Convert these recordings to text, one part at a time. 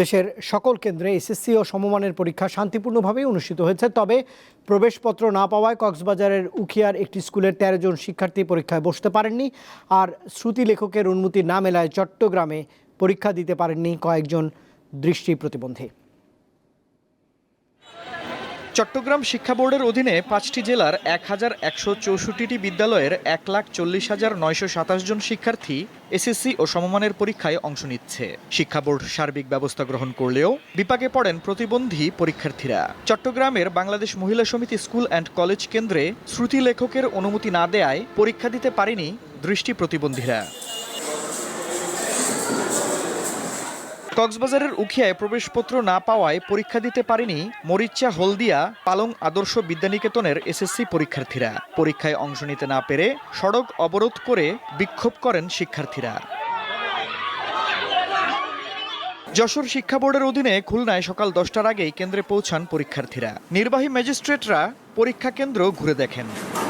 দেশের সকল কেন্দ্রে এসএসসি ও সমমানের পরীক্ষা শান্তিপূর্ণভাবেই অনুষ্ঠিত হয়েছে। তবে প্রবেশপত্র না পাওয়ায় কক্সবাজারের উখিয়ার একটি স্কুলের তেরো জন শিক্ষার্থী পরীক্ষায় বসতে পারেননি আর শ্রুতি লেখকের অনুমতি না মেলায় চট্টগ্রামে পরীক্ষা দিতে পারেননি কয়েকজন দৃষ্টি প্রতিবন্ধী। চট্টগ্রাম শিক্ষা বোর্ডের অধীনে পাঁচটি জেলার এক হাজার একশো চৌষট্টিটি বিদ্যালয়ের এক লাখ চল্লিশ হাজার নয়শো সাতাশ জন শিক্ষার্থী এসএসসি ও সমমানের পরীক্ষায় অংশ নিচ্ছে। শিক্ষা বোর্ড সার্বিক ব্যবস্থা গ্রহণ করলেও বিপাকে পড়েন প্রতিবন্ধী পরীক্ষার্থীরা। চট্টগ্রামের বাংলাদেশ মহিলা সমিতি স্কুল অ্যান্ড কলেজ কেন্দ্রে শ্রুতি লেখকের অনুমতি না দেয়ায় পরীক্ষা দিতে পারেনি দৃষ্টি প্রতিবন্ধীরা। কক্সবাজারের উখিয়ায় প্রবেশপত্র না পাওয়ায় পরীক্ষা দিতে পারেনি মরিচা হলদিয়া পালং আদর্শ বিদ্যানিকেতনের এসএসসি পরীক্ষার্থীরা। পরীক্ষায় অংশ নিতে না পেরে সড়ক অবরোধ করে বিক্ষোভ করেন শিক্ষার্থীরা। যশোর শিক্ষা বোর্ডের অধীনে খুলনায় সকাল দশটার আগেই কেন্দ্রে পৌঁছান পরীক্ষার্থীরা। নির্বাহী ম্যাজিস্ট্রেটরা পরীক্ষা কেন্দ্র ঘুরে দেখেন।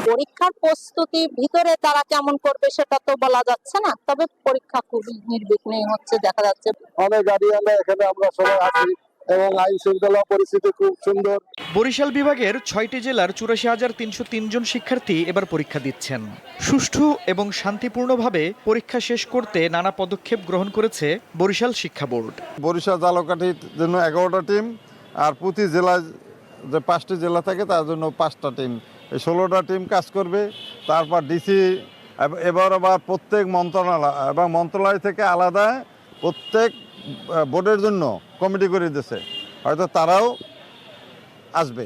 পরীক্ষার প্রস্তুতি ভিতরে তারা কেমন করবে সেটা তো বলা যাচ্ছে না তবে পরীক্ষা খুবই নির্বিঘ্নে হচ্ছে দেখা যাচ্ছে। অনেক গার্ডিয়ানরা এখানে আমরা সবাই আছি এবং আইন শৃঙ্খলা পরিস্থিতি খুব সুন্দর। বরিশাল বিভাগের ছয়টি জেলার চুরাশি হাজার তিনশো জন শিক্ষার্থী এবার পরীক্ষা দিচ্ছেন। সুষ্ঠু এবং শান্তিপূর্ণভাবে পরীক্ষা শেষ করতে নানা পদক্ষেপ গ্রহণ করেছে বরিশাল শিক্ষা বোর্ড। বরিশাল জালকাঠির জন্য এগারোটা টিম আর প্রতি জেলায় যে পাঁচটি জেলা থাকে তার জন্য পাঁচটা টিম এই ষোলোটা টিম কাজ করবে, তারপর ডিসি এবার আবার প্রত্যেক মন্ত্রণালয় এবং মন্ত্রণালয় থেকে আলাদা প্রত্যেক বোর্ডের জন্য কমিটি করে দিয়েছে। হয়তো তারাও আসবে।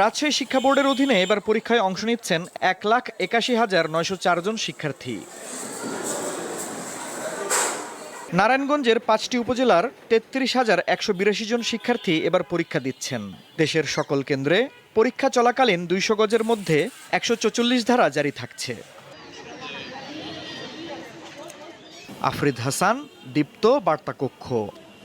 রাজশাহী শিক্ষা বোর্ডের অধীনে এবার পরীক্ষায় অংশ নিচ্ছেন এক লাখ একাশি হাজার নয়শো চারজন শিক্ষার্থী। নারায়ণগঞ্জের পাঁচটি উপজেলার তেত্রিশ হাজার একশো বিরাশি জন শিক্ষার্থী এবার পরীক্ষা দিচ্ছেন। দেশের সকল কেন্দ্রে পরীক্ষা চলাকালীন দুইশো গজের মধ্যে একশো চচল্লিশ ধারা জারি থাকছে। আফরিদ হাসান, দীপ্ত বার্তা কক্ষ